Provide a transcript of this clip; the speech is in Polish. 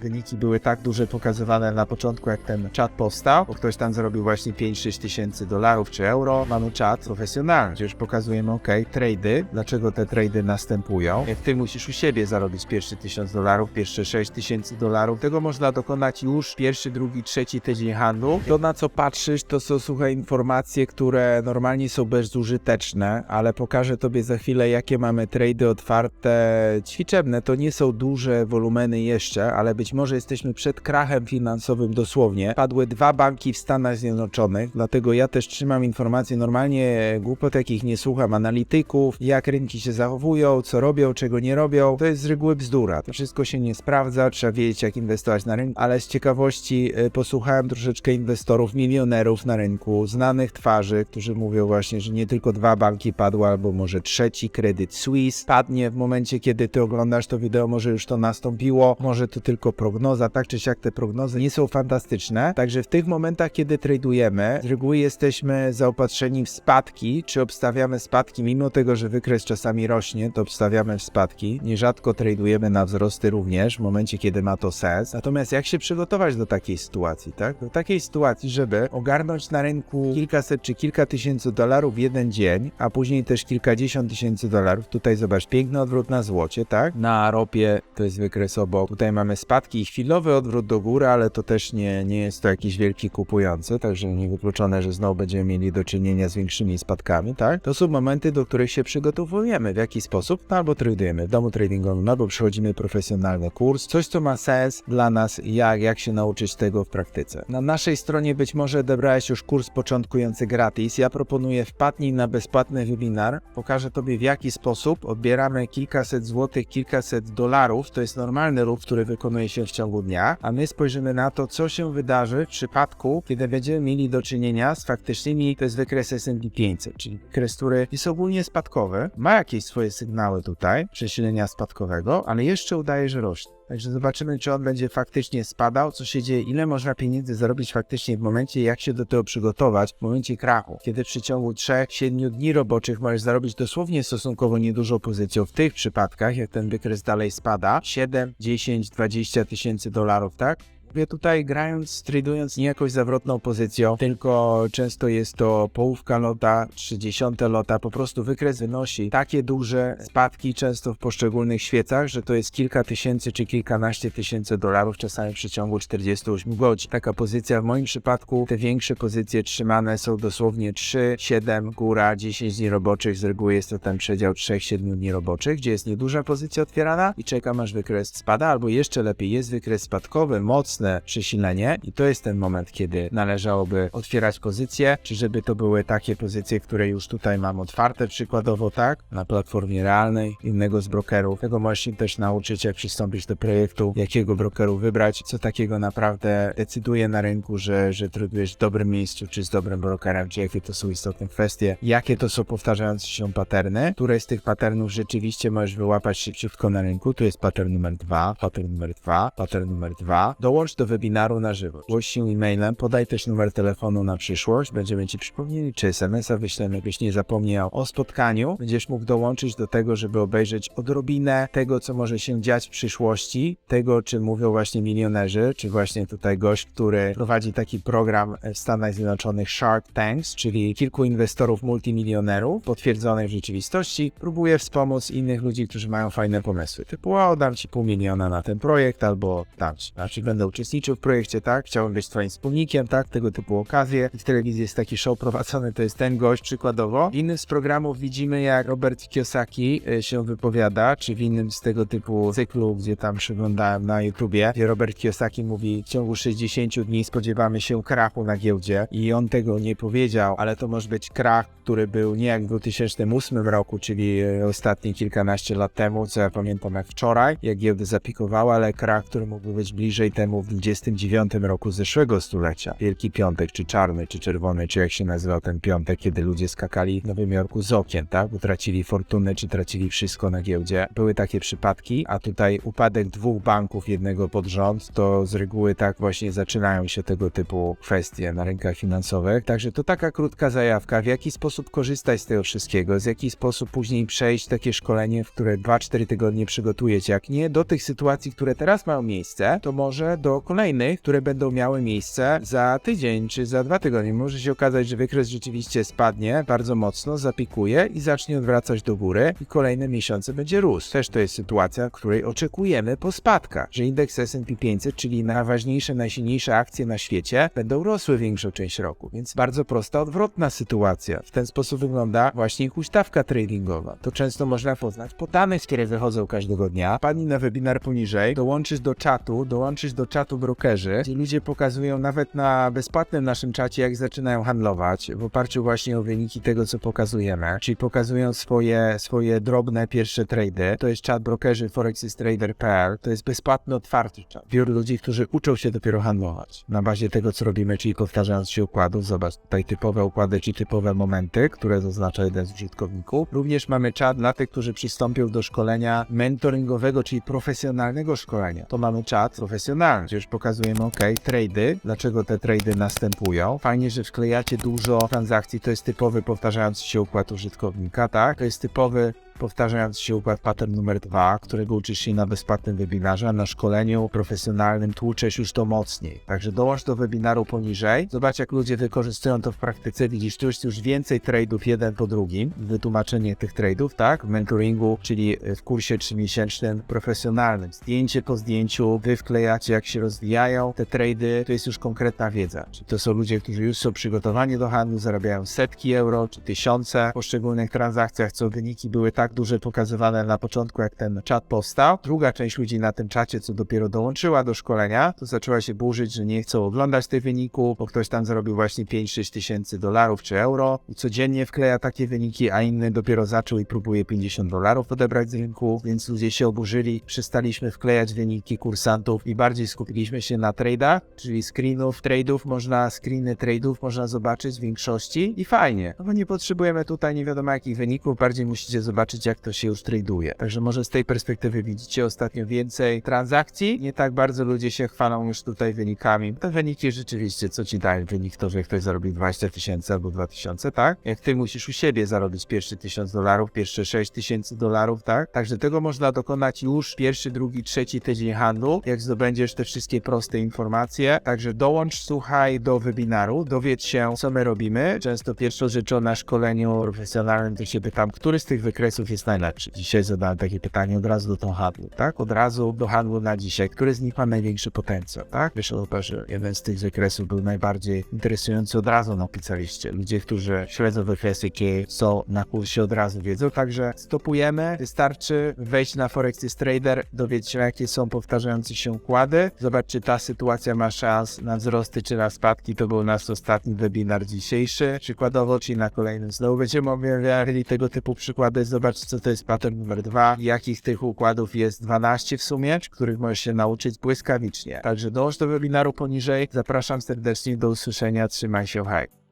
Wyniki były tak duże pokazywane na początku, jak ten czat powstał, bo ktoś tam zarobił właśnie 5-6 tysięcy dolarów czy euro. Mamy czat profesjonalny, gdzie już pokazujemy, ok, trady, dlaczego te trady następują. Ty musisz u siebie zarobić pierwszy 1000 dolarów, pierwsze 6 tysięcy dolarów, tego można dokonać już pierwszy, drugi, trzeci tydzień handlu. To na co patrzysz, to są, słuchaj, informacje, które normalnie są bezużyteczne, ale pokażę tobie za chwilę, jakie mamy trady otwarte, ćwiczebne. To nie są duże wolumeny jeszcze, ale być może jesteśmy przed krachem finansowym dosłownie. Padły dwa banki w Stanach Zjednoczonych, dlatego ja też trzymam informacje. Normalnie głupot jakich nie słucham, analityków, jak rynki się zachowują, co robią, czego nie robią. To jest z reguły bzdura. To wszystko się nie sprawdza, trzeba wiedzieć, jak inwestować na rynku, ale z ciekawości y, posłuchałem troszeczkę inwestorów, milionerów na rynku, znanych twarzy, którzy mówią właśnie, że nie tylko dwa banki padły, albo może trzeci, Credit Suisse padnie w momencie, kiedy ty oglądasz to wideo, może już to nastąpiło, może to tylko prognoza, tak czy siak te prognozy nie są fantastyczne, także w tych momentach, kiedy tradujemy, z reguły jesteśmy zaopatrzeni w spadki, czy obstawiamy spadki, mimo tego, że wykres czasami rośnie, to obstawiamy w spadki, nierzadko tradujemy na wzrosty również, w momencie, kiedy ma to sens, natomiast jak się przygotować do takiej sytuacji, tak? Do takiej sytuacji, żeby ogarnąć na rynku kilkaset czy kilka tysięcy dolarów w jeden dzień, a później też kilkadziesiąt tysięcy dolarów, tutaj zobacz, piękny odwrót na złocie, tak? Na ropie to jest wykres obok, tutaj mamy spadki i chwilowy odwrót do góry, ale to też nie, nie jest to jakiś wielki kupujący, także niewykluczone, że znowu będziemy mieli do czynienia z większymi spadkami, tak? To są momenty, do których się przygotowujemy. W jaki sposób? No albo tradujemy w domu tradingowym, albo przechodzimy profesjonalny kurs, coś, co ma sens dla nas, jak, jak się nauczyć tego w praktyce. Na naszej stronie być może odebrałeś już kurs początkujący gratis. Ja proponuję wpadnij na bezpłatny webinar. Pokażę Tobie w jaki sposób odbieramy kilkaset złotych, kilkaset dolarów. To jest normalny ruch, który wykonuje się w ciągu dnia, a my spojrzymy na to, co się wydarzy w przypadku, kiedy będziemy mieli do czynienia z faktycznymi, to jest wykres S&P 500, czyli wykres, który jest ogólnie spadkowy, ma jakieś swoje sygnały tutaj, przesilenia spadkowego, ale jeszcze udaje, że rośnie. Także zobaczymy, czy on będzie faktycznie spadał, co się dzieje, ile można pieniędzy zarobić faktycznie w momencie, jak się do tego przygotować, w momencie krachu. Kiedy w przeciągu 3-7 dni roboczych możesz zarobić dosłownie stosunkowo niedużą pozycją w tych przypadkach, jak ten wykres dalej spada, 7, 10, 20 tysięcy dolarów, tak? Mówię tutaj grając, tradując nie jakąś zawrotną pozycją, tylko często jest to połówka lota, 30 lota, po prostu wykres wynosi takie duże spadki często w poszczególnych świecach, że to jest kilka tysięcy czy kilkanaście tysięcy dolarów czasami w przeciągu 48 godzin. Taka pozycja w moim przypadku, te większe pozycje trzymane są dosłownie 3, 7, góra, 10 dni roboczych, z reguły jest to ten przedział 3-7 dni roboczych, gdzie jest nieduża pozycja otwierana i czekam aż wykres spada, albo jeszcze lepiej jest wykres spadkowy, mocny, przesilenie i to jest ten moment, kiedy należałoby otwierać pozycje, czy żeby to były takie pozycje, które już tutaj mam otwarte, przykładowo tak, na platformie realnej innego z brokerów. Tego możesz się też nauczyć, jak przystąpić do projektu, jakiego brokeru wybrać, co takiego naprawdę decyduje na rynku, że, że tradujesz w dobrym miejscu, czy z dobrym brokerem, czy jakie to są istotne kwestie, jakie to są powtarzające się paterny, które z tych patternów rzeczywiście możesz wyłapać szybciutko na rynku. Tu jest pattern numer dwa, pattern numer dwa, pattern numer dwa. Dołącz do webinaru na żywo. Zgłoś się e-mailem, podaj też numer telefonu na przyszłość, będziemy Ci przypomnieli, czy SMS-a wyślemy, jakbyś nie zapomniał o spotkaniu. Będziesz mógł dołączyć do tego, żeby obejrzeć odrobinę tego, co może się dziać w przyszłości, tego, o czym mówią właśnie milionerzy, czy właśnie tutaj gość, który prowadzi taki program w Stanach Zjednoczonych Shark Tanks, czyli kilku inwestorów multimilionerów, potwierdzonych w rzeczywistości, próbuje wspomóc innych ludzi, którzy mają fajne pomysły. Typu, o, dam Ci pół miliona na ten projekt, albo dam Ci, znaczy będę uczestniczył w projekcie, tak, chciałbym być Twoim wspólnikiem, tak, tego typu okazje. W telewizji jest taki show prowadzony, to jest ten gość przykładowo. W innym z programów widzimy, jak Robert Kiyosaki y, się wypowiada, czy w innym z tego typu cyklu, gdzie tam przeglądałem na YouTubie, gdzie Robert Kiyosaki mówi, w ciągu 60 dni spodziewamy się krachu na giełdzie i on tego nie powiedział, ale to może być krach, który był nie jak w 2008 roku, czyli y, ostatnie kilkanaście lat temu, co ja pamiętam jak wczoraj, jak giełdy zapikowały, ale krach, który mógłby być bliżej temu w 29 roku zeszłego stulecia. Wielki Piątek, czy czarny, czy czerwony, czy jak się nazywał ten piątek, kiedy ludzie skakali w Nowym Jorku z okien, tak? Bo tracili fortunę, czy tracili wszystko na giełdzie. Były takie przypadki, a tutaj upadek dwóch banków, jednego pod rząd, to z reguły tak właśnie zaczynają się tego typu kwestie na rynkach finansowych. Także to taka krótka zajawka, w jaki sposób korzystać z tego wszystkiego, z jaki sposób później przejść takie szkolenie, w które 2-4 tygodnie przygotujecie. Jak nie do tych sytuacji, które teraz mają miejsce, to może do kolejnych, które będą miały miejsce za tydzień czy za dwa tygodnie. Może się okazać, że wykres rzeczywiście spadnie bardzo mocno, zapikuje i zacznie odwracać do góry i kolejne miesiące będzie rósł. Też to jest sytuacja, której oczekujemy po spadkach, że indeks S&P 500, czyli najważniejsze, najsilniejsze akcje na świecie, będą rosły większą część roku. Więc bardzo prosta, odwrotna sytuacja. W ten sposób wygląda właśnie huśtawka tradingowa. To często można poznać po danych, które wychodzą każdego dnia. Pani na webinar poniżej, dołączysz do czatu, dołączysz do czatu brokerzy, gdzie ludzie pokazują nawet na bezpłatnym naszym czacie, jak zaczynają handlować w oparciu właśnie o wyniki tego, co pokazujemy, czyli pokazują swoje, swoje drobne pierwsze trady. To jest czat brokerzy forexystrader.pl, to jest bezpłatny, otwarty czat. Wielu ludzi, którzy uczą się dopiero handlować na bazie tego, co robimy, czyli powtarzając się układów. Zobacz, tutaj typowe układy, czy typowe momenty, które zaznacza jeden z użytkowników. Również mamy czat dla tych, którzy przystąpią do szkolenia mentoringowego, czyli profesjonalnego szkolenia. To mamy czat profesjonalny, już pokazujemy, ok, trady, dlaczego te trady następują. Fajnie, że wklejacie dużo transakcji, to jest typowy powtarzający się układ użytkownika, tak? To jest typowy powtarzający się układ pattern numer dwa, którego uczysz się na bezpłatnym webinarze, a na szkoleniu profesjonalnym tłuczesz już to mocniej. Także dołącz do webinaru poniżej, zobacz jak ludzie wykorzystują to w praktyce, widzisz, tu już więcej trade'ów jeden po drugim, wytłumaczenie tych trade'ów, tak, w mentoringu, czyli w kursie trzymiesięcznym profesjonalnym. Zdjęcie po zdjęciu, wy wklejacie jak się rozwijają te trady, to jest już konkretna wiedza. Czy to są ludzie, którzy już są przygotowani do handlu, zarabiają setki euro, czy tysiące w poszczególnych transakcjach, co wyniki były tak duże pokazywane na początku, jak ten czat powstał. Druga część ludzi na tym czacie, co dopiero dołączyła do szkolenia, to zaczęła się burzyć, że nie chcą oglądać tych wyników, bo ktoś tam zarobił właśnie 5-6 tysięcy dolarów czy euro i codziennie wkleja takie wyniki, a inny dopiero zaczął i próbuje 50 dolarów odebrać z rynku, więc ludzie się oburzyli, przestaliśmy wklejać wyniki kursantów i bardziej skupiliśmy się na trade'ach, czyli screenów, trade'ów, można screeny trade'ów można zobaczyć w większości i fajnie, no bo nie potrzebujemy tutaj nie wiadomo jakich wyników, bardziej musicie zobaczyć jak to się już traduje. Także może z tej perspektywy widzicie ostatnio więcej transakcji, nie tak bardzo ludzie się chwalą już tutaj wynikami. Te wyniki rzeczywiście, co ci daje wynik to, że ktoś zarobił 20 tysięcy albo 2000, tak? Jak ty musisz u siebie zarobić pierwszy 1000 dolarów, pierwsze 6 tysięcy dolarów, tak? Także tego można dokonać już pierwszy, drugi, trzeci tydzień handlu, jak zdobędziesz te wszystkie proste informacje. Także dołącz, słuchaj do webinaru, dowiedz się, co my robimy. Często pierwszą rzeczą na szkoleniu profesjonalnym to się pytam, który z tych wykresów jest najlepszy. Dzisiaj zadałem takie pytanie od razu do tą handlu, tak? Od razu do handlu na dzisiaj. Który z nich ma największy potencjał, tak? Wyszło to, że jeden z tych wykresów był najbardziej interesujący, od razu napisaliście. Ludzie, którzy śledzą wykresy, jakie są na kursie, od razu wiedzą, także stopujemy. Wystarczy wejść na Forex Trader, dowiedzieć się, jakie są powtarzające się układy. Zobacz, czy ta sytuacja ma szans na wzrosty, czy na spadki. To był nasz ostatni webinar dzisiejszy. Przykładowo, czyli na kolejnym znowu będziemy omawiali tego typu przykłady. Zobacz, co to jest pattern numer dwa, jakich tych układów jest 12 w sumie, których możesz się nauczyć błyskawicznie. Także dołącz do webinaru poniżej. Zapraszam serdecznie do usłyszenia. Trzymaj się, hej.